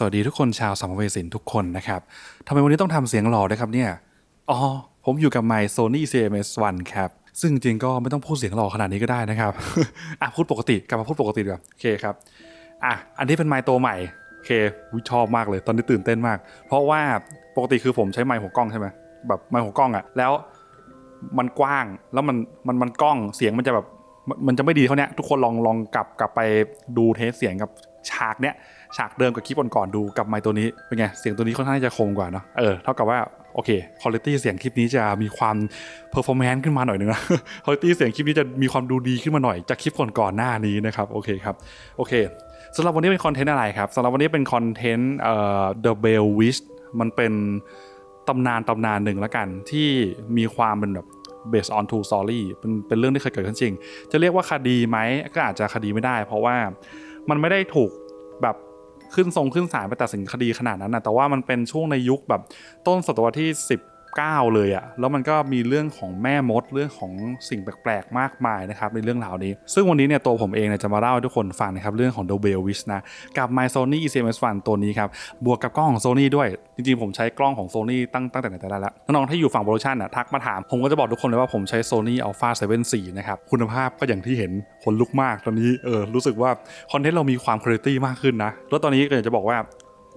สวัสดีทุกคนชาวสัมภเวสินทุกคนนะครับทำไมวันนี้ต้องทำเสียงหล่อด้วยครับเนี่ย อ๋อ ผมอยู่กับไมค์ Sony CMS1 ครับ ซึ่งจริงก็ไม่ต้องพูดเสียงหล่อขนาดนี้ก็ได้นะครับ อะพูดปกติ กลับมาพูดปกติดีกว่าโอเคครับ อะ อันนี้เป็นไมค์ตัวใหม่โอเคอุ๊ยชอบมากเลย ตอนนี้ตื่นเต้นมาก เพราะว่าปกติคือผมใช้ไมค์หัวกล้องใช่ไหมแบบไมค์หัวกล้องอะแล้วมันกว้างแล้วมันมันมันกล้องเสียงมันจะแบบมันจะไม่ดีเท่านี้ทุกคนลองลองกลับกลับไปดูเทสเสียงกับฉากเนี้ย ฉากเดิมกับคลิปก่อนๆดูกับไมค์ตัวนี้เป็นไงเสียงตัวนี้ค่อนข้างจะคมกว่าเนาะเออเท่ากับว่าโอเคคุณภาพเสียงคลิปนี้จะมีความเพอร์ฟอร์แมนซ์ขึ้นมาหน่อยนึงนะคุณภาพเสียงคลิปนี้จะมีความดูดีขึ้นมาหน่อยจากคลิปก่อนๆหน้านี้นะครับโอเคครับโอเคสำหรับวันนี้เป็นคอนเทนต์อะไรครับสำหรับวันนี้เป็นคอนเทนต์เอ่อ The Bell Wish มันเป็นตำนานตำนานหนึ่งแล้วกันที่มีความเป็นแบบ based on true story เป็นเป็นเรื่องที่เคยเกิดขึ้นจริง จะเรียกว่าคดีไหมก็อาจจะคดีไม่ได้ เพราะว่ามันไม่ได้ถูกแบบ ขึ้นทรงขึ้นศาลไปตัดสินคดีขนาดนั้นนะแต่ว่ามันเป็นช่วงในยุคแบบต้นศตวรรษที่ 9 เลยอะแล้วมันก็มีเรื่องของแม่มดเรื่องของสิ่งแปลกๆมากมายนะครับในเรื่องราวนี้ ซึ่งวันนี้เนี่ยตัวผมเองเนี่ยจะมาเล่าให้ทุกคนฟังนะครับเรื่องของ d o b e l Wish นะกับ My Sony ECMS1 ตัวนี้ครับบวกกับกล้องของ Sony ด้วย จริงๆ ผมใช้กล้องของ Sony ตั้งตั้งแต่ไหนแต่ไรแล้วน้องๆที่อยู่ฝั่งโปรดักชันอะทักมาถามผมก็จะบอกทุกคนเลยว่าผมใช้ Sony Alpha 7 4นะครับคุณภาพก็อย่างที่เห็นขนลุกมากตอนนี้เออรู้สึกว่าคอนเทนต์เรามีความคุณภาพมากขึ้นนะแล้วตอนนี้ก็อยากจะบอกว่า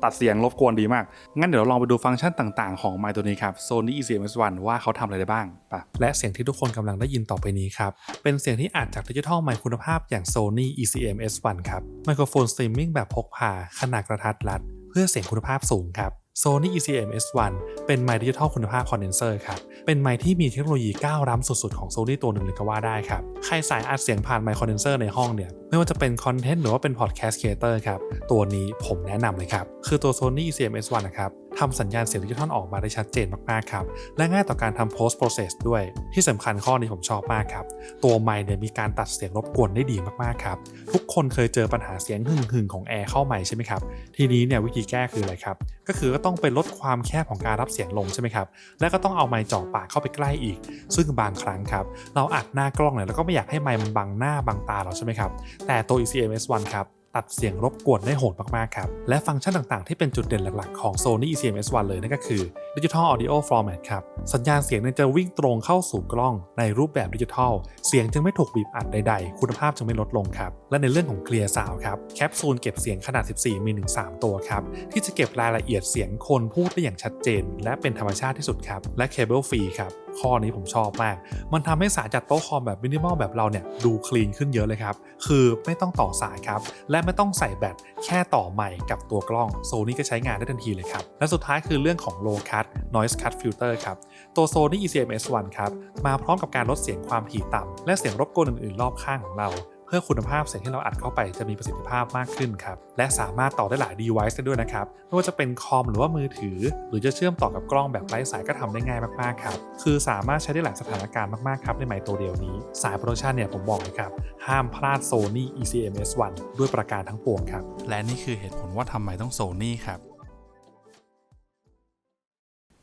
ตัดเสียงรบกวนดีมาก งั้นเดี๋ยวเราลองไปดูฟังก์ชันต่างๆ ของไมค์ตัวนี้ครับ Sony ECMS1 ว่าเขาทำอะไรได้บ้างปะและเสียงที่ทุกคนกำลังได้ยินต่อไปนี้ครับ เป็นเสียงที่อัดจากดิจิทัลไมค์คุณภาพอย่าง Sony ECMS1 ครับไมโครโฟนสตรีมมิ่งแบบพกพาขนาดกระทัดรัด เพื่อเสียงคุณภาพสูงครับ Sony ECMS1 เป็นไมค์ดิจิทัลคุณภาพคอนเดนเซอร์ครับ เป็นไมค์ที่มีเทคโนโลยีก้าวล้ำสุดๆของ Sony ตัวหนึ่งเลยก็ว่าได้ครับ ใครสายอัดเสียงผ่านไมค์คอนเดนเซอร์ในห้องเนี่ย ไม่ว่าจะเป็นคอนเทนต์หรือว่าเป็นพอดแคสต์ครีเอเตอร์ครับ ตัวนี้ผมแนะนำเลยครับ คือตัว Sony ECMS1 นะครับทำสัญญาณเสียงดิจิทัลออกมาได้ชัดเจนมากๆครับ และง่ายต่อการทำ post process ด้วย ที่สำคัญข้อนี้ผมชอบมากครับ ตัวไมค์เนี่ยมีการตัดเสียงรบกวนได้ดีมากๆครับ ทุกคนเคยเจอปัญหาเสียงหึ่งหึ่งๆของแอร์เข้าไมค์ใช่ไหมครับ ทีนี้เนี่ยวิธีแก้คืออะไรครับ ก็คือก็ต้องไปลดความแคบของการรับเสียงลงใช่ไหมครับ และก็ต้องเอาไมค์จ่อปากเข้าไปใกล้อีก ซึ่งบางครั้งครับ เราอัดหน้ากล้องเนี่ยแล้วก็ไม่อยากให้ไมค์มันบังหน้าบังตาเราใช่ไหมครับแต่ตัว ECMS1 ครับตัดเสียงรบกวนได้โหดมาก ๆ ครับ และฟังก์ชันต่างๆ ที่เป็นจุดเด่นหลัก ๆ ของ Sony ECMS1 เลยนั่นก็คือ Digital Audio Format ครับ สัญญาณเสียงจะวิ่งตรงเข้าสู่กล้องในรูปแบบดิจิทัล เสียงจึงไม่ถูกบีบอัดใด ๆ คุณภาพจึงไม่ลดลงครับ และในเรื่องของ Clear Sound ครับ แคปซูลเก็บเสียงขนาด 14มีถึง3ตัวครับ ที่จะเก็บรายละเอียดเสียงคนพูดได้อย่างชัดเจน และเป็นธรรมชาติที่สุดครับ และ Cable Free ครับข้อนี้ผมชอบมาก มันทำให้สายจัดโต๊ะคอมแบบมินิมอลแบบเราเนี่ยดูคลีนขึ้นเยอะเลยครับ คือไม่ต้องต่อสายครับ และไม่ต้องใส่แบตแค่ต่อใหม่กับตัวกล้องโซนี่ก็ใช้งานได้ทันทีเลยครับ และสุดท้ายคือเรื่องของ low cut noise cut filter ครับ ตัวโซนี่ ECMS1 ครับ มาพร้อมกับการลดเสียงความถี่ต่ำและเสียงรบกวนอื่นๆ รอบข้างของเรา พื่อคุณภาพเสียงที่เราอัดเข้าไปจะมีประสิทธิภาพมากขึ้นครับ และสามารถต่อได้หลาย device ได้ด้วยนะครับ ไม่ว่าจะเป็นคอมหรือว่ามือถือ หรือจะเชื่อมต่อกับกล้องแบบไร้สายก็ทำได้ง่ายมากๆครับ คือสามารถใช้ได้หลายสถานการณ์มากๆครับในไมค์ตัวเดียวนี้ สายโปรดักชันเนี่ยผมบอกเลยครับ ห้ามพลาด Sony ECMS1 ด้วยประการทั้งปวงครับ และนี่คือเหตุผลว่าทำไมต้อง Sony ครับ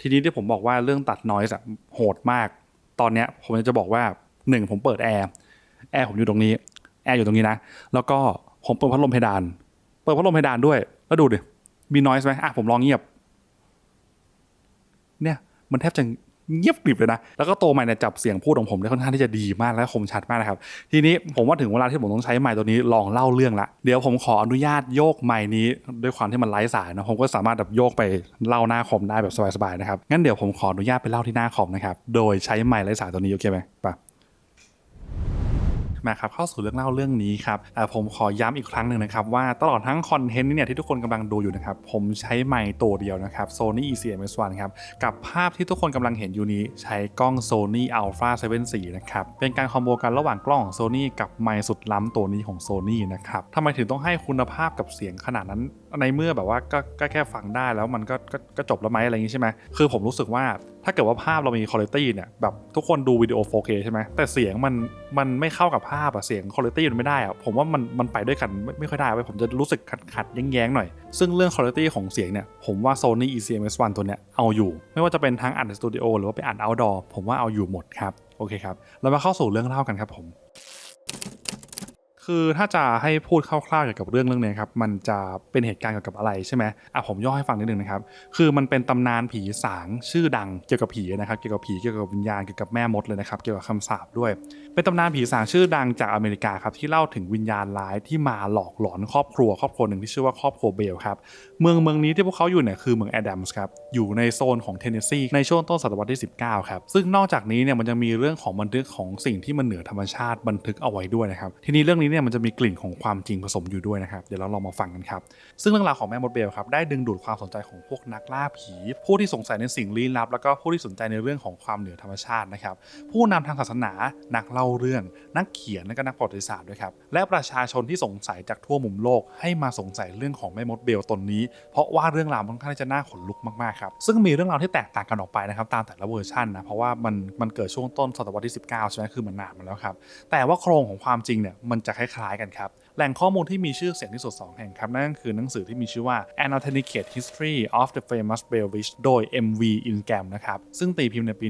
ทีนี้ที่ผมบอกว่าเรื่องตัดน้อยส์อะโหดมาก ตอนเนี้ยผมจะบอกว่าหนึ่งผมเปิดแอร์แอร์ผมอยู่ตรงนี้ ร์อยู่ตรงนี้นะ แล้วก็ผมเปิดพัดลมเพดาน เปิดพัดลมเพดานด้วย แล้วดูดิ มีนอยส์ไหมอะผมลองเงียบ เนี่ย มันแทบจะเงียบกริบเลยนะ แล้วก็โตใหม่เนี่ยจับเสียงพูดของผมได้ค่อนข้างที่จะดีมากและคมชัดมากนะครับ ทีนี้ผมว่าถึงเวลาที่ผมต้องใช้ไมค์ตัวนี้ลองเล่าเรื่องละ เดี๋ยวผมขออนุญาตโยกไมค์นี้ด้วยความที่มันไร้สายนะ ผมก็สามารถแบบโยกไปเล่าหน้าคอมได้แบบสบายๆนะครับ งั้นเดี๋ยวผมขออนุญาตไปเล่าที่หน้าคอมนะครับ โดยใช้ไมค์ไร้สายตัวนี้โอเคไหมไป มาครับเข้าสู่เรื่องเล่าเรื่องนี้ครับผมขอย้ำอีกครั้งหนึ่งนะครับว่าตลอดทั้งคอนเทนต์นี้เนี่ยที่ทุกคนกำลังดูอยู่นะครับผมใช้ไมค์ตัวเดียวนะครับ Sony ECMS1 ครับกับภาพที่ทุกคนกำลังเห็นอยู่นี้ใช้กล้อง Sony Alpha 7 4นะครับเป็นการคอมโบกันระหว่างกล้องของ Sony กับไมค์สุดล้ำตัวนี้ของ Sony นะครับทำไมถึงต้องให้คุณภาพกับเสียงขนาดนั้นในเมื่อแบบว่าก็ก็แค่ฟังได้แล้วมันก็ก็ก็จบแล้วไหมอะไรอย่างนี้ใช่ไหมคือผมรู้สึกว่าถ้าเกิดว่าภาพเรามีคุณภาพเนี่ยแบบทุกคนดูวิดีโอ 4K ใช่ไหมแต่เสียงมันมันไม่เข้ากับภาพอะเสียงคุณภาพมันไม่ได้อะผมว่ามันมันไปด้วยกันไม่ไม่ค่อยได้เว้ยผมจะรู้สึกขัดขัดแย้งๆหน่อย ซึ่งเรื่องคุณภาพของเสียงเนี่ยผมว่า Sony ECMS1 ตัวเนี้ยเอาอยู่ ไม่ว่าจะเป็นทั้งอัดในสตูดิโอหรือว่าไปอัด outdoor ผมว่าเอาอยู่หมดครับโอเคครับเรามาเข้าสู่เรื่องเล่ากันครับผม คือถ้าจะให้พูดคร่าวๆเกี่ยวกับเรื่องเรื่องนี้ครับมันจะเป็นเหตุการณ์เกี่ยวกับอะไรใช่ไหมอะผมย่อให้ฟังนิดนึงนะครับคือมันเป็นตำนานผีสางชื่อดังเกี่ยวกับผีนะครับเกี่ยวกับผีเกี่ยวกับวิญญาณเกี่ยวกับแม่มดเลยนะครับเกี่ยวกับคำสาปด้วย เป็นตำนานผีสางชื่อดังจากอเมริกาครับที่เล่าถึงวิญญาณร้ายที่มาหลอกหลอนครอบครัวครอบครัวหนึ่งที่ชื่อว่าครอบครัวเบลครับเมืองเมืองนี้ที่พวกเขาอยู่เนี่ยคือเมืองแอดัมส์ครับอยู่ในโซนของเทนเนสซีในช่วงต้นศตวรรษที่ 19ครับซึ่งนอกจากนี้เนี่ยมันจะมีเรื่องของบันทึกของสิ่งที่มันเหนือธรรมชาติบันทึกเอาไว้ด้วยนะครับทีนี้เรื่องนี้เนี่ยมันจะมีกลิ่นของความจริงผสมอยู่ด้วยนะครับ เดี๋ยวเราลองมาฟังกันครับ ซึ่งเรื่องราวของแม่มดเบลครับได้ดึงดูดความสนใจของพวกนักล่าผี ผู้ที่สงสัยในสิ่งลี้ลับ แล้วก็ผู้ที่สนใจในเรื่องของความเหนือธรรมชาตินะครับ ผู้นำทางศาสนา นักเล่าเรื่อง นักเขียนและก็นักประวัติศาสตร์ด้วยครับ และประชาชนที่สงสัยจากทั่วมุมโลก ให้มาสงสัยเรื่องของแม่มดเบลตนนี้ เพราะว่าเรื่องราวมันค่อนข้างที่จะน่าขนลุกมากๆครับ ซึ่งมีเรื่องราวที่แตกต่างกันออกไปนะครับตามแต่ละเวอร์ชันนะ เพราะว่ามันมันเกิดช่วงต้นศตวรรษที่ 19 ใช่ไหมคือมันนานมาแล้วครับ แต่ว่าโครงของความจริงเนี่ยมันจะคคล้าย ๆ กันครับ แหล่งข้อมูลที่มีชื่อเสียงที่สุด 2 แห่งครับนั่นก็คือหนังสือที่มีชื่อว่า An Authenticate History of the Famous Bell Witch โดย M.V. Ingram นะครับซึ่งตีพิมพ์ในปี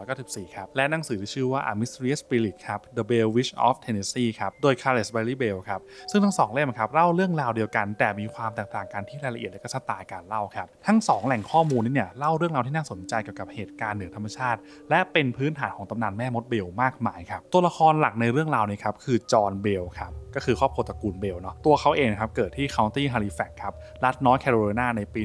1894 ครับและหนังสือที่ชื่อว่า A Mysterious Spirit ครับ The Bell Witch of Tennessee ครับโดย Carles Bailey Bell ครับซึ่งทั้งสองเล่มครับเล่าเรื่องราวเดียวกันแต่มีความแตกต่างกันที่รายละเอียดและก็สไตล์การเล่าครับทั้งสองแหล่งข้อมูลนี้เนี่ยเล่าเรื่องราวที่น่าสนใจเกี่ยวกับเหตุการณ์เหนือธรรมชาติ และเป็นพื้นฐานของตำนานแม่มดเบลมากมายครับตัวละครหลักในเรื่องราวนี้ครับคือจอห์นเบลครับก็คือครอบครัวตระกูลเบลเนาะตัวเขาเองนะครับเกิดที่เคาน์ตี้ฮาริแฟกครับรัฐนอร์ทแคโรไลนาในปี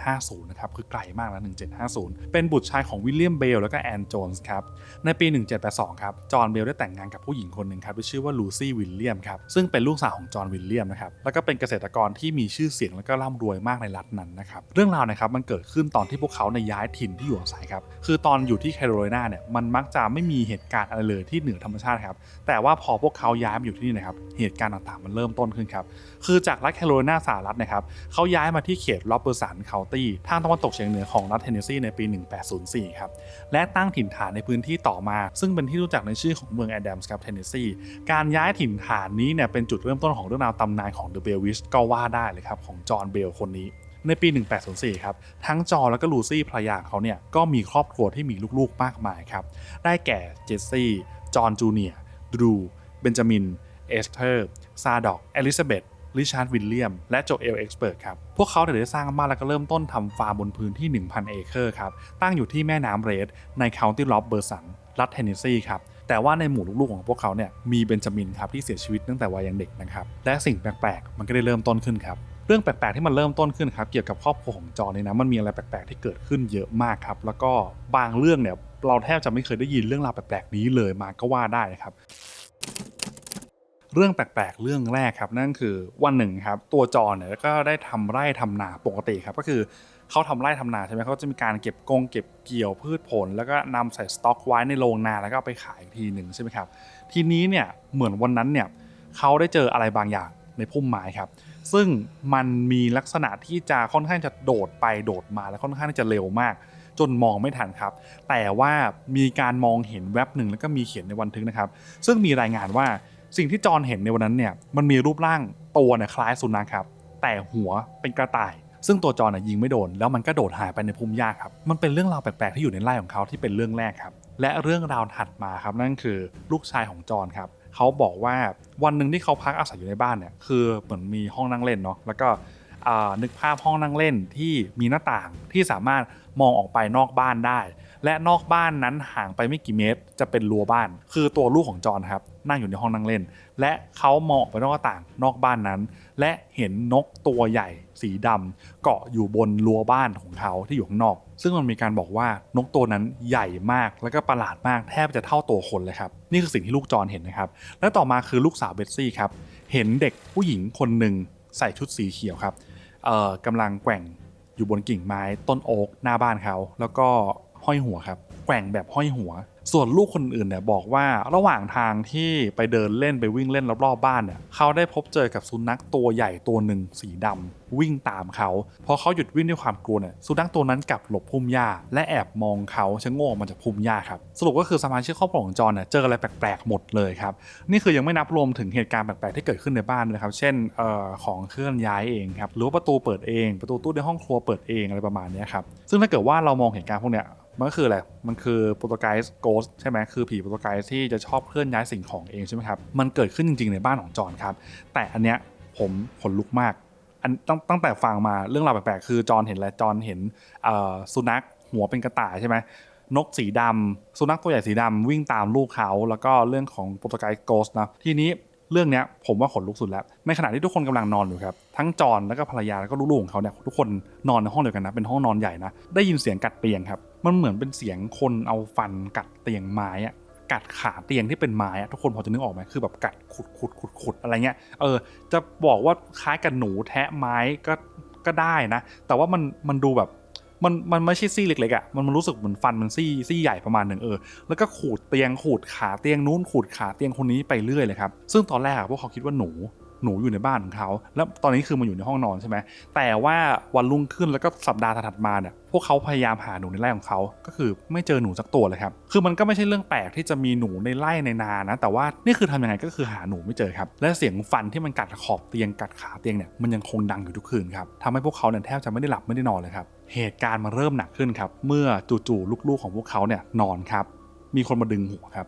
1750 นะครับ คือไกลมากนะ1750 เป็นบุตรชายของวิลเลียมเบลแล้วก็แอนโจนส์ครับ ในปี 1782 ครับ จอห์นเบลได้แต่งงานกับผู้หญิงคนหนึ่งครับที่ชื่อว่าลูซี่วิลเลียมครับ ซึ่งเป็นลูกสาวของจอห์นวิลเลียมนะครับ แล้วก็เป็นเกษตรกรที่มีชื่อเสียงแล้วก็ร่ำรวยมากในรัฐนั้นนะครับ เรื่องราวนะครับมันเกิดขึ้นตอนที่พวกเขาในย้ายถิ่นที่อยู่อาศัยครับ คือตอนอยู่ที่แคโรไลนาเนี่ยมันมักจะไม่มีเหตุการณ์อะไรเลยที่เหนือธรรมชาติครับ แต่ว่าพอพวกเขาย้ายมาอยู่ที่นี่นะครับเหตุการณ์ต่างมันเริ่มต้นขึ้นครับ คือจากรัฐแคโรไลนาสหรัฐนะครับเขาย้ายมาที่เขตลอปเปอร์สันเคาน์ตี้ทางตะวันตกเฉียงเหนือของรัฐเทนเนสซีในปี 1804 ครับ และตั้งถิ่นฐานในพื้นที่ต่อมา ซึ่งเป็นที่รู้จักในชื่อของเมืองแอดัมส์ครับเทนเนสซีการย้ายถิ่นฐานนี้เนี่ยเป็นจุดเริ่มต้นของเรื่องราวตำนานของเดอะเบลวิชก็ว่าได้เลยครับของจอห์นเบลคนนี้ในปี 1804 ครับ ทั้งจอห์นและก็ลูซี่ภรรยาเขาเนี่ย ก็มีครอบครัวที่มีลูกๆ มากมายครับ ได้แก่เจสซี่ จอห์นจูเนียร์ ดรู เบนจามิน เอสเธอร์ ซาดอกเอลิซาเบธริชาร์ดวิลเลียม และโจเอลเอ็กซ์เบิร์กครับ พวกเขาได้สร้างบ้านแล้วก็เริ่มต้นทำฟาร์มบนพื้นที่ 1,000 เอเคอร์ครับ ตั้งอยู่ที่แม่น้ำเรด ในเคาน์ตี้ล็อบเบอร์สัน รัฐเทนเนสซีครับ แต่ว่าในหมู่ลูกๆของพวกเขาเนี่ยมีเบนจามินครับที่เสียชีวิตตั้งแต่วัยยังเด็กนะครับ และสิ่งแปลกๆ มันก็ได้เริ่มต้นขึ้นครับเรื่องแปลกๆที่มันเริ่มต้นขึ้นครับเกี่ยวกับครอบครัวของจอห์นเนี่ยนะมันมีอะไรแปลกๆที่เกิดขึ้นเยอะมากครับแล้วก็บางเรื่องเนี่ยเราแทบจะไม่เคยได้ยินเรื่องราวแปลกๆนี้เลยมาก็ว่าได้นะครับ เรื่องแปลกๆ เรื่องแรกครับ นั่นคือวันหนึ่งครับ ตัวจอเนี่ยก็ได้ทำไร่ทำนาปกติครับ ก็คือเขาทำไร่ทำนาใช่ไหมเขาจะมีการเก็บกงเก็บเกี่ยวพืชผล แล้วก็นำใส่สต็อกไว้ในโรงนาแล้วก็ไปขายอีกทีหนึ่งใช่ไหมครับ ทีนี้เนี่ยเหมือนวันนั้นเนี่ยเขาได้เจออะไรบางอย่างในพุ่มไม้ครับ ซึ่งมันมีลักษณะที่จะค่อนข้างจะโดดไปโดดมาและค่อนข้างที่จะเร็วมาก จนมองไม่ทันครับ แต่ว่ามีการมองเห็นแว็บหนึ่งแล้วก็มีเขียนในบันทึกนะครับ ซึ่งมีรายงานว่า สิ่งที่จอห์นเห็นในวันนั้นเนี่ยมันมีรูปร่างตัวเนี่ยคล้ายสุนัขครับ แต่หัวเป็นกระต่าย ซึ่งตัวจอห์นน่ะยิงไม่โดน แล้วมันก็โดดหายไปในพุ่มหญ้าครับ มันเป็นเรื่องราวแปลกๆที่อยู่ในไร่ของเขาที่เป็นเรื่องแรกครับ และเรื่องราวถัดมาครับนั่นคือลูกชายของจอห์นครับเขาบอกว่าวันหนึ่งที่เขาพักอาศัยอยู่ในบ้านเนี่ยคือเหมือนมีห้องนั่งเล่นเนาะแล้วก็นึกภาพห้องนั่งเล่นที่มีหน้าต่างที่สามารถมองออกไปนอกบ้านได้ และนอกบ้านนั้นห่างไปไม่กี่เมตร จะเป็นรั้วบ้าน คือตัวลูกของจอห์นครับนั่งอยู่ในห้องนั่งเล่น และเขามองไปนอกหน้าต่างนอกบ้านนั้น และเห็นนกตัวใหญ่สีดำเกาะอยู่บนรั้วบ้านของเขาที่อยู่ข้างนอก ซึ่งมันมีการบอกว่านกตัวนั้นใหญ่มากแล้วก็ประหลาดมากแทบจะเท่าตัวคนเลยครับนี่คือสิ่งที่ลูกจอห์นเห็นนะครับและต่อมาคือลูกสาวเบสซี่ครับเห็นเด็กผู้หญิงคนหนึ่งใส่ชุดสีเขียวครับกำลังแกว่งอยู่บนกิ่งไม้ต้นโอ๊กหน้าบ้านเขา แล้วก็ ห้อยหัวครับแกว่งแบบห้อยหัว ส่วนลูกคนอื่นเนี่ยบอกว่าระหว่างทางที่ไปเดินเล่นไปวิ่งเล่นรอบๆบ้านเนี่ยเขาได้พบเจอกับสุนัขตัวใหญ่ตัวหนึ่งสีดำวิ่งตามเขาพอเขาหยุดวิ่งด้วยความกลัวเนี่ยสุนัขตัวนั้นกลับหลบพุ่มหญ้าและแอบมองเขาชะโงกมาจากพุ่มหญ้าครับสรุปก็คือสมาชิกครอบครัวของจอห์นเนี่ยเจออะไรแปลกๆหมดเลยครับนี่คือยังไม่นับรวมถึงเหตุการณ์แปลกๆที่เกิดขึ้นในบ้านนะครับ เช่นเอ่อของเคลื่อนย้ายเองครับหรือว่าประตูเปิดเอง ประตูตู้ในห้องครัวเปิดเองอะไรประมาณนี้ครับซึ่งถ้าเกิดว่าเรามองเหตุการณ์พวกเนี้ย มันก็คืออะไร มันคือโปรโตไกส์โกสใช่ไหมคือผีโปรโตไกส์ที่จะชอบเคลื่อนย้ายสิ่งของเองใช่ไหมครับ มันเกิดขึ้นจริงๆในบ้านของจอห์นครับ แต่อันเนี้ยผมขนลุกมาก อันตั้งตั้งแต่ฟังมาเรื่องราวแปลกๆ คือจอห์นเห็นอะไรจอห์นเห็นสุนัขหัวเป็นกระต่ายใช่ไหมนกสีดำสุนัขตัวใหญ่สีดำวิ่งตามลูกเขาแล้วก็เรื่องของโปรโตไกส์โกสนะทีนี้เรื่องเนี้ยผมว่าขนลุกสุดแล้ว ในขณะที่ทุกคนกำลังนอนอยู่ครับ ทั้งจอห์นแล้วก็ภรรยาแล้วก็ลูกๆของเขาเนี่ยทุกคนนอนในห้องเดียวกันนะ เป็นห้องนอนใหญ่นะ ได้ยินเสียงกัดเตียงครับ มันเหมือนเป็นเสียงคนเอาฟันกัดเตียงไม้อะกัดขาเตียงที่เป็นไม้อะทุกคนพอจะนึกออกไหมคือแบบกัดขุดขุดขุดขุดอะไรเงี้ยเออ จะบอกว่าคล้ายกับหนูแทะไม้ก็ก็ได้นะ แต่ว่ามันมันดูแบบมันมันไม่ใช่ซี่เล็กๆอะ่ะมันมันรู้สึกเหมือนฟันมันซี่ซี่ใหญ่ประมาณหนึ่งเออ แล้วก็ขูดเตียงขูดขาเตียงนู้นขูดขาเตียงคนนี้ไปเรื่อยเลยครับ ซึ่งตอนแรกอะพวกเขาคิดว่าหนู หนูอยู่ในบ้านของเขา แล้วตอนนี้คือมันอยู่ในห้องนอนใช่ไหมแต่ว่าวันรุ่งขึ้นแล้วก็สัปดาห์ถัดมาเนี่ยพวกเขาพยายามหาหนูในไร่ของเขา ก็คือไม่เจอหนูสักตัวเลยครับ คือมันก็ไม่ใช่เรื่องแปลกที่จะมีหนูในไร่ในนานะ แต่ว่านี่คือทำยังไงก็คือหาหนูไม่เจอครับ และเสียงฟันที่มันกัดขอบเตียงกัดขาเตียงเนี่ยมันยังคงดังอยู่ทุกคืนครับทำให้พวกเขาเนี่ยแทบจะไม่ได้หลับไม่ได้นอนเลยครับ เหตุการณ์มาเริ่มหนักขึ้นครับ เมื่อจู่ๆลูกๆของพวกเขาเนี่ยนอนครับ มีคนมาดึงหัวครับ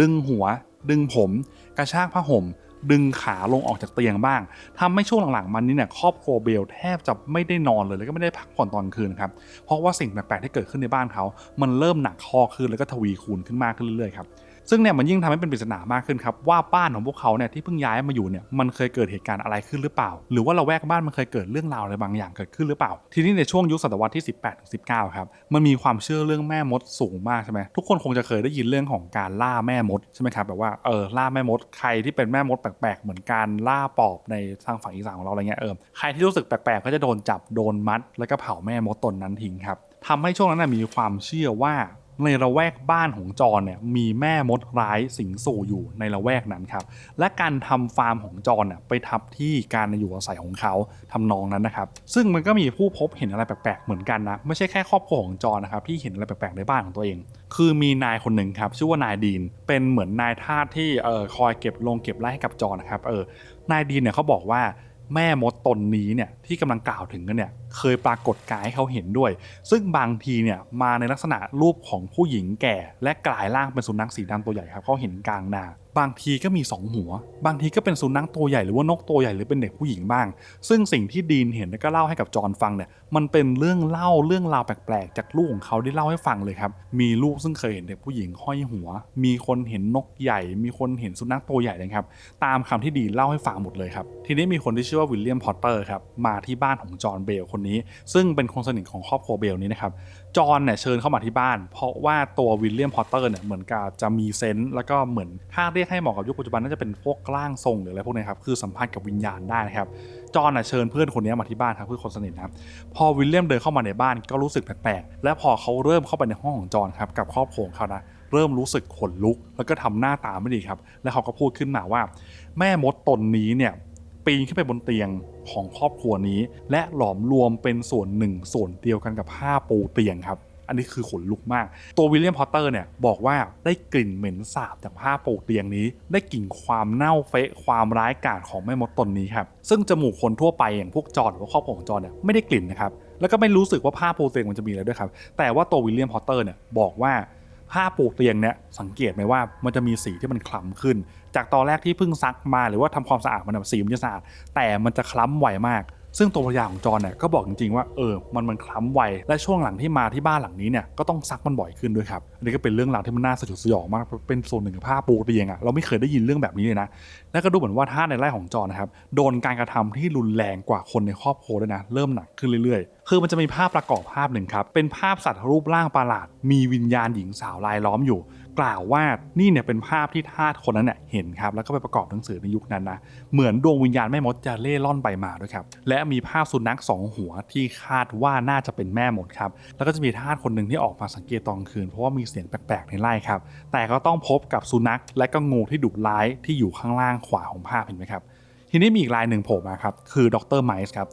ดึงหัว ดึงผม กระชากผ้าห่ม ดึงขาลงออกจากเตียงบ้างทำให้ช่วงหลังๆมันนี้เนี่ยครอบครัวเบลแทบจะไม่ได้นอนเลยแล้วก็ไม่ได้พักผ่อนตอนคืนครับเพราะว่าสิ่งแปลกๆที่เกิดขึ้นในบ้านเขา มันเริ่มหนักคอขึ้นแล้วก็ทวีคูณขึ้นมากขึ้นเรื่อยๆครับ ซึ่งเนี่ยมันยิ่งทำให้เป็นปริศนามากขึ้นครับว่าบ้านของพวกเขาเนี่ยที่เพิ่งย้ายมาอยู่เนี่ยมันเคยเกิดเหตุการณ์อะไรขึ้นหรือเปล่า หรือว่าเราแวกบ้านมันเคยเกิดเรื่องราวอะไรบางอย่างเกิดขึ้นหรือเปล่า ทีนี้ในช่วงยุคศตวรรษที่ 18ถึง19 ครับมันมีความเชื่อเรื่องแม่มดสูงมากใช่ไหมทุกคนคงจะเคยได้ยินเรื่องของการล่าแม่มดใช่ไหมครับแบบว่าเออล่าแม่มดใครที่เป็นแม่มดแปลกๆ เหมือนการล่าปอบในทางฝั่งอีสานของเราอะไรเงี้ยเออใครที่รู้สึกแปลกๆก็จะโดนจับโดนมัด แล้วก็เผาแม่มดตนนั้นทิ้งครับทำให้ช่วงนั้นนะมีความเชื่อว่า ในละแวกบ้านของจอนเนี่ยมีแม่มดร้ายสิงสู่อยู่ในละแวกนั้นครับ และการทำฟาร์มของจอนน่ะไปทับที่การอยู่อาศัยของเขาทำนองนั้นนะครับ ซึ่งมันก็มีผู้พบเห็นอะไรแปลกๆเหมือนกันนะไม่ใช่แค่ครอบครัวของจอนนะครับที่เห็นอะไรแปลกๆในบ้านของตัวเอง คือมีนายคนหนึ่งครับชื่อว่านายดีนเป็นเหมือนนายทาสที่เอ่อคอยเก็บลงเก็บไร่ให้กับจอนนะครับเออนายดีนเนี่ยเขาบอกว่าแม่มดตนนี้เนี่ยที่กำลังกล่าวถึงกันเนี่ยเคยปรากฏกายให้เขาเห็นด้วย ซึ่งบางทีเนี่ยมาในลักษณะรูปของผู้หญิงแก่ และกลายร่างเป็นสุนัขสีดำตัวใหญ่ครับเขาเห็นกลางนาบางทีก็มี 2 หัว บางทีก็เป็นสุนัขตัวใหญ่หรือว่านกตัวใหญ่หรือเป็นเด็กผู้หญิงบ้าง ซึ่งสิ่งที่ดีนเห็นและก็เล่าให้กับจอห์นฟังเนี่ยมันเป็นเรื่องเล่าเรื่องราวแปลกๆ จากลูกของเขาได้เล่าให้ฟังเลยครับ มีลูกซึ่งเคยเห็นเด็กผู้หญิงห้อยหัว มีคนเห็นนกใหญ่ มีคนเห็นสุนัขตัวใหญ่นะครับตามคำที่ดีนเล่าให้ฟังหมดเลยครับทีนี้มีคนที่ชื่อว่าวิลเลียมพอตเตอร์ครับมาที่บ้านของจอห์นเบลคนนี้ ซึ่งเป็นคนสนิทของครอบครัวเบลนี้นะครับจอห์นเนี่ยเชิญเข้ามาที่บ้าน เพราะว่าตัววิลเลียมพอตเตอร์เนี่ยเหมือนกับจะมีเซนส์แล้วก็เหมือนถ้าเรียกให้เหมาะกับยุคปัจจุบันน่าจะเป็นพวกร่างทรงหรืออะไรพวกนี้ครับคือสัมพันธ์กับวิญญาณได้นะครับจอห์นน่ะเชิญเพื่อนคนนี้มาที่บ้านครับเพื่อนคนสนิทนะครับพอวิลเลียมเดินเข้ามาในบ้านก็รู้สึกแปลกๆและพอเขาเริ่มเข้าไปในห้องของจอห์นครับกับครอบครัวเขานะเริ่มรู้สึกขนลุก แล้วก็ทำหน้าตาไม่ดีครับ แล้วเขาก็พูดขึ้นมาว่า แม่มดตนนี้เนี่ย ปีนขึ้นไปบนเตียงของครอบครัวนี้ และหลอมรวมเป็นส่วนหนึ่งส่วนเดียวกันกับผ้าปูเตียงครับ อันนี้คือขนลุกมาก ตัววิลเลียมพอตเตอร์เนี่ยบอกว่าได้กลิ่นเหม็นสาบจากผ้าปูเตียงนี้ ได้กลิ่นความเน่าเฟะความร้ายกาจของแม่มดตนนี้ครับซึ่งจมูกคนทั่วไปอย่างพวกจอร์นหรือว่าครอบครัวของจอร์นเนี่ยไม่ได้กลิ่นนะครับแล้วก็ไม่รู้สึกว่าผ้าปูเตียงมันจะมีอะไรด้วยครับแต่ว่าตัววิลเลียมพอตเตอร์เนี่ยบอกว่าผ้าปูเตียงเนี่ยสังเกตไหมว่ามันจะมีสีที่มันคล้ำขึ้น จากตอนแรกที่เพิ่งซักมาหรือว่าทำความสะอาดมันสีมันจะสะอาดแต่มันจะคล้ำไวมาก ซึ่งตัวภรรยาของจอนเนี่ยก็บอกจริงๆว่าเออมันมันคล้ำไวและช่วงหลังที่มาที่บ้านหลังนี้เนี่ยก็ต้องซักมันบ่อยขึ้นด้วยครับอันนี้ก็เป็นเรื่องราวที่มันน่าสยดสยองมากเป็นส่วนหนึ่งของผ้าปูเตียงอะเราไม่เคยได้ยินเรื่องแบบนี้เลยนะแล้วก็ดูเหมือนว่าท่าในไร่ของจอนนะครับโดนการกระทำที่รุนแรงกว่าคนในครอบครัวด้วยนะเริ่มหนักขึ้นเรื่อยๆ คือมันจะมีภาพประกอบภาพหนึ่งครับเป็นภาพสัตว์รูปร่างประหลาด มีวิญญาณหญิงสาวลายล้อมอยู่ กล่าวว่านี่เนี่ยเป็นภาพที่ทาสคนนั้นเนี่ยเห็นครับแล้วก็ไปประกอบหนังสือในยุคนั้นนะเหมือนดวงวิญญาณแม่มดจะเล่ร่อนไปมาด้วยครับและมีภาพสุนัขสองหัวที่คาดว่าน่าจะเป็นแม่มดครับแล้วก็จะมีทาสคนหนึ่งที่ออกมาสังเกตตอนกลางคืน เพราะว่ามีเสียงแปลกๆในไร่ครับแต่ก็ต้องพบกับสุนัขและก็งูที่ดุร้ายที่อยู่ข้างล่างขวาของภาพเห็นไหมครับทีนี้มีอีกรายหนึ่งโผล่มาครับคือดรไมส์ครับ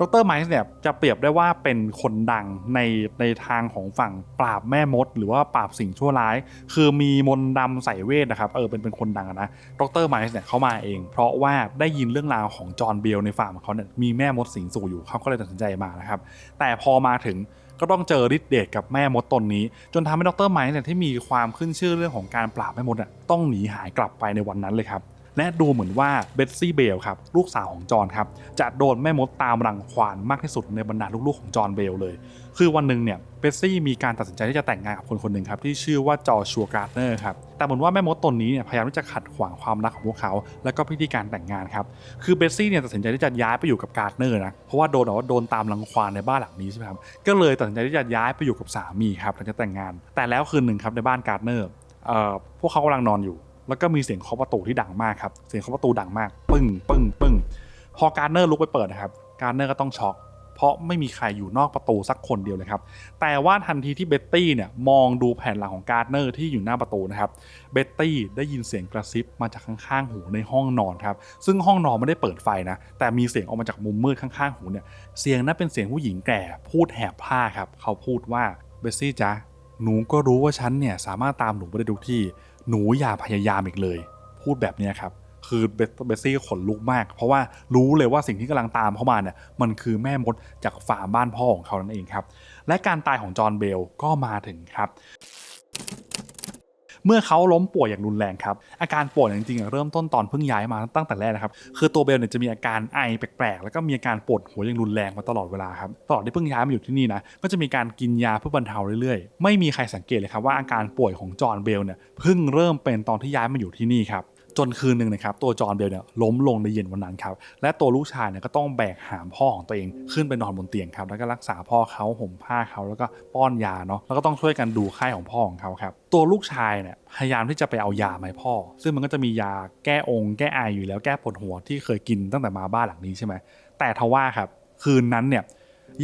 ดรไมส์เนี่ยจะเปรียบได้ว่าเป็นคนดังในในทางของฝั่งปราบแม่มด หรือว่าปราบสิ่งชั่วร้าย คือมีมนต์ดำใส่เวทนะครับเออเป็นเป็นคนดังนะดรไมส์เนี่ยเขามาเอง เพราะว่าได้ยินเรื่องราวของจอห์นเบลในฟาร์มของเขาเนี่ยมีแม่มดสิงสู่อยู่เขาก็เลยตัดสินใจมานะครับแต่พอมาถึงก็ต้องเจอฤทธิ์เดชกับแม่มดตนนี้ จนทำให้ดรไมค์เนี่ยที่มีความขึ้นชื่อเรื่องของการปราบแม่มดอะต้องหนีหายกลับไปในวันนั้นเลยครับ และดูเหมือนว่าเบสซี่เบลครับลูกสาวของจอห์นครับจะโดนแม่มดตามรังควานมากที่สุดในบรรดาลูกๆของจอห์นเบลเลย คือวันหนึ่งเนี่ยเบสซี่มีการตัดสินใจที่จะแต่งงานกับคนคนหนึ่งครับที่ชื่อว่าจอชัวการ์เนอร์ครับแต่เหมือนว่าแม่มดตนนี้เนี่ยพยายามที่จะขัดขวางความรักของพวกเขา แล้วก็พิธีการแต่งงานครับคือเบสซี่เนี่ยตัดสินใจที่จะย้ายไปอยู่กับการ์เนอร์นะเพราะว่าโดนแบบว่าโดนตามรังควานในบ้านหลังนี้ใช่ไหมครับก็เลยตัดสินใจที่จะย้ายไปอยู่กับสามีครับหลังจากแต่งงาน แต่แล้วคืนหนึ่งครับในบ้านการ์เนอร์พวกเขากำลังนอนอยู่ แล้วก็มีเสียงเคาะประตูที่ดังมากครับ เสียงเคาะประตูดังมาก ปึ้งปึ้งปึ้งพอการเนอร์ลุกไปเปิดนะครับ การเนอร์ก็ต้องช็อกเพราะไม่มีใครอยู่นอกประตูสักคนเดียวเลยครับ แต่ว่าทันทีที่เบ็ตตี้เนี่ยมองดูแผ่นหลังของการเนอร์ที่อยู่หน้าประตูนะครับ เบ็ตตี้ได้ยินเสียงกระซิบมาจากข้างๆหูในห้องนอนครับ ซึ่งห้องนอนไม่ได้เปิดไฟนะ แต่มีเสียงออกมาจากมุมมืดข้างๆหูเนี่ย เสียงนั้นเป็นเสียงผู้หญิงแก่พูดแหบผ้าครับ เขาพูดว่า เบสซี่จ๊ะ หนูก็รู้ว่าฉันเนี่ยสามารถตามหนูไปได้ทุกที่ หนูอย่าพยายามอีกเลย พูดแบบนี้ครับ คือเบสเบสซี่ขนลุกมาก เพราะว่ารู้เลยว่าสิ่งที่กำลังตามเข้ามาเนี่ยมันคือแม่มดจากฝาบ้านพ่อของเขานั่นเองครับ และการตายของจอห์นเบลก็มาถึงครับ เมื่อเขาล้มป่วยอย่างรุนแรงครับอาการป่วยจริงๆเริ่มต้นตอนเพิ่งย้ายมาตั้งแต่แรกนะครับคือตัวเบลเนี่ยจะมีอาการไอแปลกๆ แล้วก็มีอาการปวดหัวอย่างรุนแรงมาตลอดเวลาครับตลอดที่เพิ่งย้ายมาอยู่ที่นี่นะก็จะมีการกินยาเพื่อบรรเทาเรื่อยๆ ไม่มีใครสังเกตเลยครับว่าอาการป่วยของจอห์นเบลเนี่ยเพิ่งเริ่มเป็นตอนที่ย้ายมาอยู่ที่นี่ครับ จนคืนหนึ่งนะครับตัวจอห์นเบลเนี่ยล้มลงในเย็นวันนั้นครับและตัวลูกชายเนี่ยก็ต้องแบกหามพ่อของตัวเองขึ้นไปนอนบนเตียงครับแล้วก็รักษาพ่อเขาห่มผ้าเขาแล้วก็ป้อนยาเนาะแล้วก็ต้องช่วยกันดูไข้ของพ่อของเขาครับตัวลูกชายเนี่ยพยายามที่จะไปเอายามาให้พ่อ ซึ่งมันก็จะมียาแก้องค์แก้ไออยู่แล้วแก้ปวดหัวที่เคยกินตั้งแต่มาบ้านหลังนี้ใช่ไหมแต่ทว่าครับคืนนั้นเนี่ย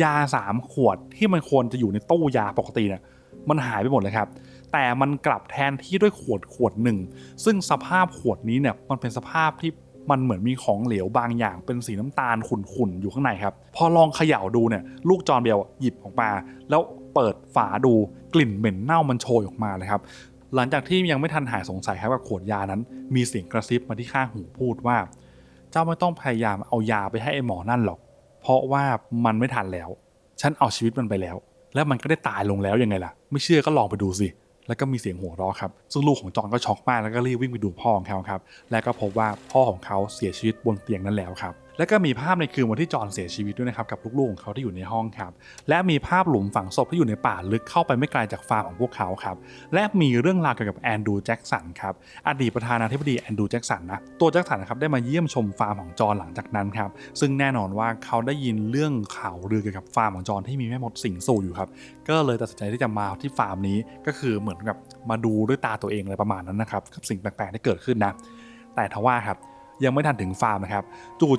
ยาสามขวดที่มันควรจะอยู่ในตู้ยาปกติเนี่ยมันหายไปหมดเลยครับ แต่มันกลับแทนที่ด้วยขวดขวดหนึ่ง ซึ่งสภาพขวดนี้เนี่ยมันเป็นสภาพที่มันเหมือนมีของเหลวบางอย่างเป็นสีน้ำตาลขุ่นๆ อยู่ข้างในครับ พอลองเขย่าดูเนี่ยลูกจอนเบลหยิบออกมา แล้วเปิดฝาดูกลิ่นเหม็นเน่ามันโชยออกมาเลยครับหลังจากที่ยังไม่ทันหายสงสัยครับว่าขวดยานั้น มีเสียงกระซิบมาที่ข้างหูพูดว่า เจ้าไม่ต้องพยายามเอายาไปให้ไอ้หมอนั่นหรอก เพราะว่ามันไม่ทันแล้ว ฉันเอาชีวิตมันไปแล้ว แล้วมันก็ได้ตายลงแล้วยังไงล่ะ ไม่เชื่อก็ลองไปดูสิ แล้วก็มีเสียงหัวเราะครับ ซึ่งลูกของจอนก็ช็อกมากแล้วก็รีบวิ่งไปดูพ่อของเขาครับ และก็พบว่าพ่อของเขาเสียชีวิตบนเตียงนั้นแล้วครับ แล้วก็มีภาพในคืนวันที่จอห์นเสียชีวิตด้วยนะครับกับลูกๆของเขาที่อยู่ในห้องครับและมีภาพหลุมฝังศพที่อยู่ในป่าลึกเข้าไปไม่ไกลจากฟาร์มของพวกเขาครับและมีเรื่องราวเกี่ยวกับแอนดูแจ็กสันครับอดีตประธานาธิบดีแอนดูแจ็กสันนะตัวแจ็กสันนะครับได้มาเยี่ยมชมฟาร์มของจอห์นหลังจากนั้นครับซึ่งแน่นอนว่าเขาได้ยินเรื่องข่าวลือเกี่ยวกับฟาร์มของจอห์นที่มีแม่มดสิงสู่อยู่ครับก็เลยตัดสินใจที่จะมาที่ฟาร์มนี้ก็คือเหมือนกับมาดูด้วยตาตัวเองอะไรประมาณนั้นนะครับกับสิ่งแปลกๆที่เกิดขึ้นนะแต่ทว่าครับ ยังไม่ทันถึงฟาร์มนะครับ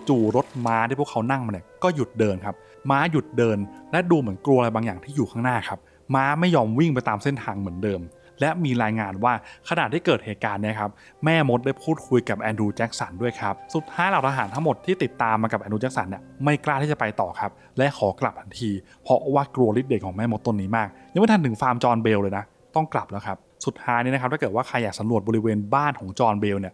จู่ๆรถม้าที่พวกเขานั่งมาเนี่ยก็หยุดเดินครับ ม้าหยุดเดิน และดูเหมือนกลัวอะไรบางอย่างที่อยู่ข้างหน้าครับ ม้าไม่ยอมวิ่งไปตามเส้นทางเหมือนเดิม และมีรายงานว่าขณะที่เกิดเหตุการณ์เนี้ครับแม่มดได้พูดคุยกับแอนดรูว์แจ็กสันด้วยครับ สุดท้ายเหล่าทหารทั้งหมดที่ติดตามมากับแอนดรูว์แจ็กสันเนี่ยไม่กล้าที่จะไปต่อครับ และขอกลับทันที เพราะว่ากลัวฤทธิ์เดชของแม่มดตนนี้มาก ยังไม่ทันถึงฟาร์มจอห์นเบลเลยนะ ต้องกลับแล้วครับสุดท้ายนี้นะครับถ้าเกิดว่าใครอยากสำรวจบริเวณบ้านของจอห์นเบลเนี่ย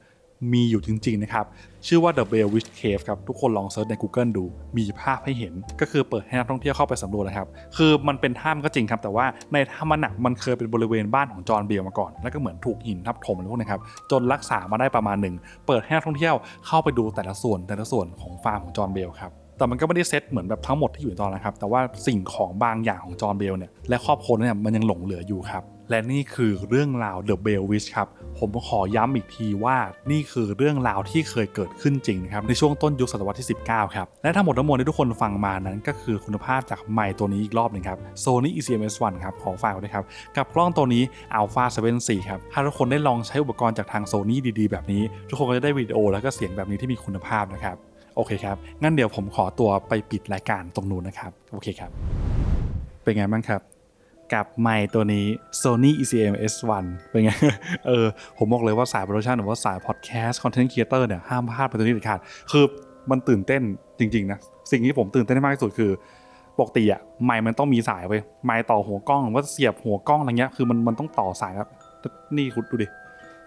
มีอยู่จริง ๆ นะครับ ชื่อว่า The Bell Witch Cave ครับ ทุกคนลองเซิร์ชใน Google ดู มีภาพให้เห็น ก็คือเปิดให้นักท่องเที่ยวเข้าไปสำรวจนะครับ คือมันเป็นถ้ำก็จริงครับ แต่ว่าในถ้ำมันหนักมันเคยเป็นบริเวณบ้านของจอห์นเบลมาก่อน แล้วก็เหมือนถูกหินทับถมอะไรพวกนี้ครับ จนรักษามาได้ประมาณหนึ่ง เปิดให้นักท่องเที่ยวเข้าไปดูแต่ละส่วนแต่ละส่วนของฟาร์มของจอห์นเบลครับ แต่มันก็ไม่ได้เซตเหมือนแบบทั้งหมดที่อยู่ในตอนนะครับ แต่ว่าสิ่งของบางอย่างของจอห์นเบลเนี่ยและครอบครัวเนี่ยมันยังหลงเหลืออยู่ครับ และนี่คือเรื่องราว The Bell Witch ครับ ผมขอย้ำอีกทีว่านี่คือเรื่องราวที่เคยเกิดขึ้นจริงนะครับในช่วงต้นยุคศตวรรษที่ 19 ครับ และทั้งหมดทั้งมวลที่ทุกคนฟังมานั้นก็คือคุณภาพจากไมค์ตัวนี้อีกรอบหนึงครับ Sony ECMS1 ครับขอฝากไว้ด้วยครับ กับกล้องตัวนี้ Alpha 7 4ครับถ้าทุกคนได้ลองใช้อุปกรณ์จากทาง Sony ดีๆ แบบนี้ ทุกคนก็จะได้วิดีโอแล้วก็เสียงแบบนี้ที่มีคุณภาพนะครับ โอเคครับ งั้นเดี๋ยวผมขอตัวไปปิดรายการตรงนู้นนะครับ โอเคครับ เป็นไงบ้างครับ กับไมค์ตัวนี้ Sony ECM S1 เป็นไง เออ ผมบอกเลยว่าสายโปรดักชันหรือว่าสายพอดแคสต์คอนเทนต์ครีเอเตอร์เนี่ย ห้ามพลาดไปตัวนี้เด็ดขาด คือมันตื่นเต้นจริงๆนะ สิ่งที่ผมตื่นเต้นมากที่สุดคือปกติอะไมค์มันต้องมีสายไว้ยไมค์ต่อหัวกล้องหรือว่าเสียบหัวกล้องอะไรเงี้ย คือมันมันต้องต่อสายครับ นี่คุณดูดิ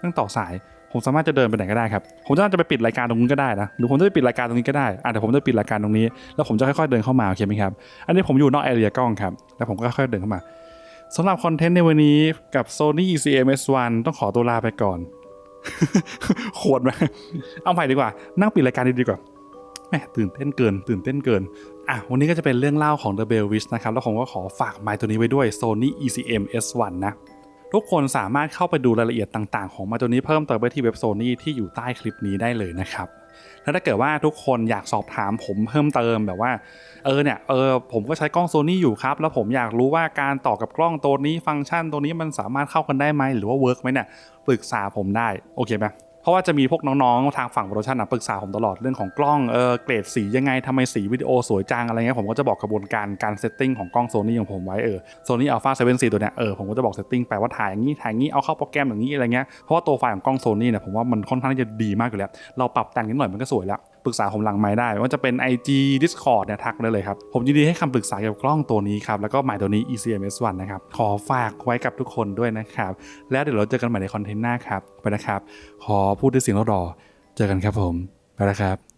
ต้องต่อสาย ผมสามารถจะเดินไปไหนก็ได้ครับ ผมจะจะไปปิดรายการตรงนู้นก็ได้นะ หรือผมจะไปปิดรายการตรงนี้ก็ได้อะเดี๋ยวผมจะปิดรายการตรงนี้ แล้วผมจะค่อยๆเดินเข้ามาโอเคไหมครับ อันนี้ผมอยู่นอกแอเรียกล้องครับ แล้วผมก็ค่อยๆเดินเข้ามาสำหรับคอนเทนต์ในวันนี้กับ Sony ECMS1 ต้องขอตัวลาไปก่อน โคตรไหมเอาใหม่ดีกว่า นั่งปิดรายการดีดีกว่าแหมตื่นเต้นเกิน ตื่นเต้นเกิน อะ วันนี้ก็จะเป็นเรื่องเล่าของ The Bell Wish นะครับ แล้วผมก็ขอฝากไมค์ตัวนี้ไว้ด้วย Sony ECM S1 นะ ทุกคนสามารถเข้าไปดูรายละเอียดต่างๆ ของมาตัวนี้เพิ่มเติมไปที่เว็บโซนี่ที่อยู่ใต้คลิปนี้ได้เลยนะครับแล้วถ้าเกิดว่าทุกคนอยากสอบถามผมเพิ่มเติมแบบว่า เออเนี่ยเออผมก็ใช้กล้องโซนี่อยู่ครับ แล้วผมอยากรู้ว่าการต่อกับกล้องตัวนี้ฟังก์ชันตัวนี้มันสามารถเข้ากันได้ไหมหรือว่าเวิร์กไหมเนี่ยปรึกษาผมได้โอเคไหม เพราะว่าจะมีพวกน้องๆ ทางฝั่งโปรดักชันนะปรึกษาผมตลอดเรื่องของกล้องเออเกรดสียังไงทำไมสีวิดีโอสวยจังอะไรเงี้ยผมก็จะบอกกระบวนการการเซตติ้งของกล้องโซนี่ของผมไว้เออโซนี่อัลฟาเซเว่นซีตัวเนี้ยเออผมก็จะบอกเซตติ้งไปว่าถ่ายอย่างนี้ถ่ายอย่างนี้เอาเข้าโปรแกรมอย่างนี้อะไรเงี้ยเพราะว่าตัวไฟล์ของกล้องโซนี่เนี่ยผมว่ามันค่อนข้างที่จะดีมากอยู่แล้ว เราปรับแต่งนิดหน่อยมันก็สวยแล้ว ปรึกษาผมหลังไม้ได้ว่าจะเป็น IG Discord เนี่ยทักได้เลยครับ ผมยินดีให้คำปรึกษาเกี่ยวกับกล้องตัวนี้ครับ แล้วก็ไมค์ตัวนี้ ECMS1 นะครับ ขอฝากไว้กับทุกคนด้วยนะครับ แล้วเดี๋ยวเราเจอกันใหม่ในคอนเทนต์หน้าครับ ไปนะครับ ขอพูดด้วยเสียงรอเจอกันครับผม ไปนะครับ